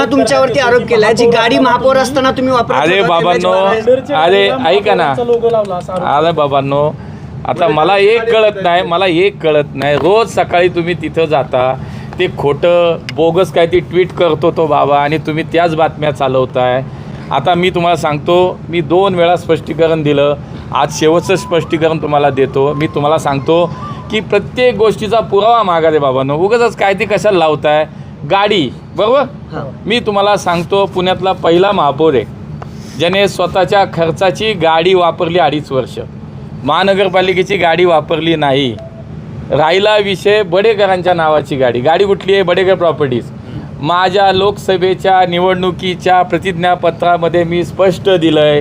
प्रश्न तुमच्यावरती आरोप केलाय जी गाडी महापौर असताना तुम्ही वापरत अरे बाबांनो अरे ऐका ना. अरे बाबांनो आता मला एक कळत नाही मला एक कळत नाही. रोज सकाळी तुम्ही तिथं जाता ते खोटं बोगस काय ती ट्विट करतो तो बाबा आणि तुम्ही त्याच बातम्या चालवताय. आता मी तुम्हाला सांगतो मी दोन वेळा स्पष्टीकरण दिलं आज शेवटचं स्पष्टीकरण तुम्हाला देतो. मी तुम्हाला सांगतो की प्रत्येक गोष्टीचा पुरावा मागा दे बाबांनो. उगाच काय ती कशाला लावताय? गाडी. बरोबर? मी तुम्हाला सांगतो पुण्यातला पहिला महापौर आहे. ज्याने स्वतःच्या खर्चाची गाडी वापरली अडीच वर्ष. महानगरपालिकेची गाडी वापरली नाही. राहिला विषय बडेकरांच्या नावाची गाडी. गाडी कुठली आहे? बडेकर प्रॉपर्टीज. माझ्या लोकसभेच्या निवडणुकीच्या प्रतिज्ञापत्रामध्ये मी स्पष्ट दिलं आहे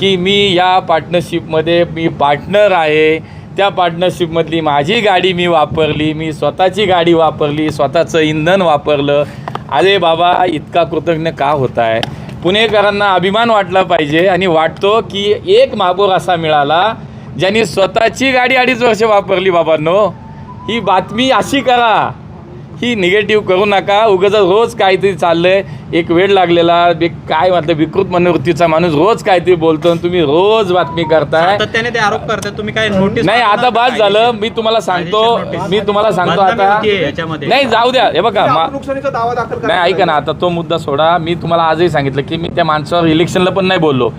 की मी या पार्टनरशिपमध्ये मी पार्टनर आहे. त्या पार्टनरशिपमधली माझी गाडी मी वापरली मी स्वतःची गाडी वापरली स्वतःचं इंधन वापरलं. अरे बाबा इतका कृतज्ञ का होत आहे पुणेकरांना अभिमान वाटला पाहिजे आणि वाटतो की एक महापौर असा मिळाला ज्यांनी स्वतःची गाडी अडीच वर्ष वापरली बाबांनो. ही बातमी अशी करा. ही निगेटिव्ह करू नका. उगाच रोज काहीतरी चाललंय. एक वेळ लागलेला काय म्हटलं विकृत मनोवृत्तीचा माणूस रोज काहीतरी बोलतो आणि तुम्ही रोज बातमी करताय. सातत्याने ते आरोप करतात. तुम्ही काय नोटीस नाही आता बाद झालं. मी तुम्हाला सांगतो. मी तुम्हाला सांगतो आता. नाही जाऊ द्या. हे बघा मा- नुकसानीचा दावा दाखल नाही ऐका ना. आता तो मुद्दा सोडा. मी तुम्हाला आजही सांगितलं की मी त्या माणसावर इलेक्शनला पण नाही बोललो.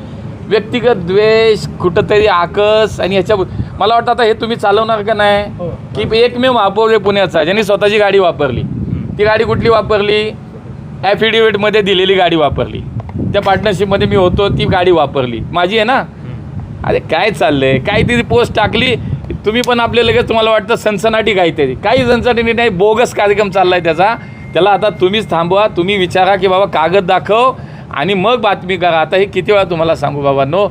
व्यक्तिगत द्वेष कुठंतरी आकस आणि ह्याच्या मला वाटतं आता हे तुम्ही चालवणार का नाही? की एकमेव महापौर आहे पुण्याचा ज्यांनी स्वतःची गाडी वापरली. ती गाडी कुठली वापरली? ॲफिडेविटमध्ये दिलेली गाडी वापरली. त्या पार्टनरशिपमध्ये मी होतो ती गाडी वापरली. माझी आहे ना? अरे काय चाललंय? काहीतरी पोस्ट टाकली? तुम्ही पण आपले लगेच तुम्हाला वाटतं सनसनाटी काहीतरी काही सनसनाटी नाही बोगस कार्यक्रम चाललाय त्याचा. त्याला आता तुम्हीच थांबवा तुम्ही विचारा की बाबा कागद दाखव आणि मग बातमी करा. आता हे किती वेळा तुम्हाला सांगू बाबांनो?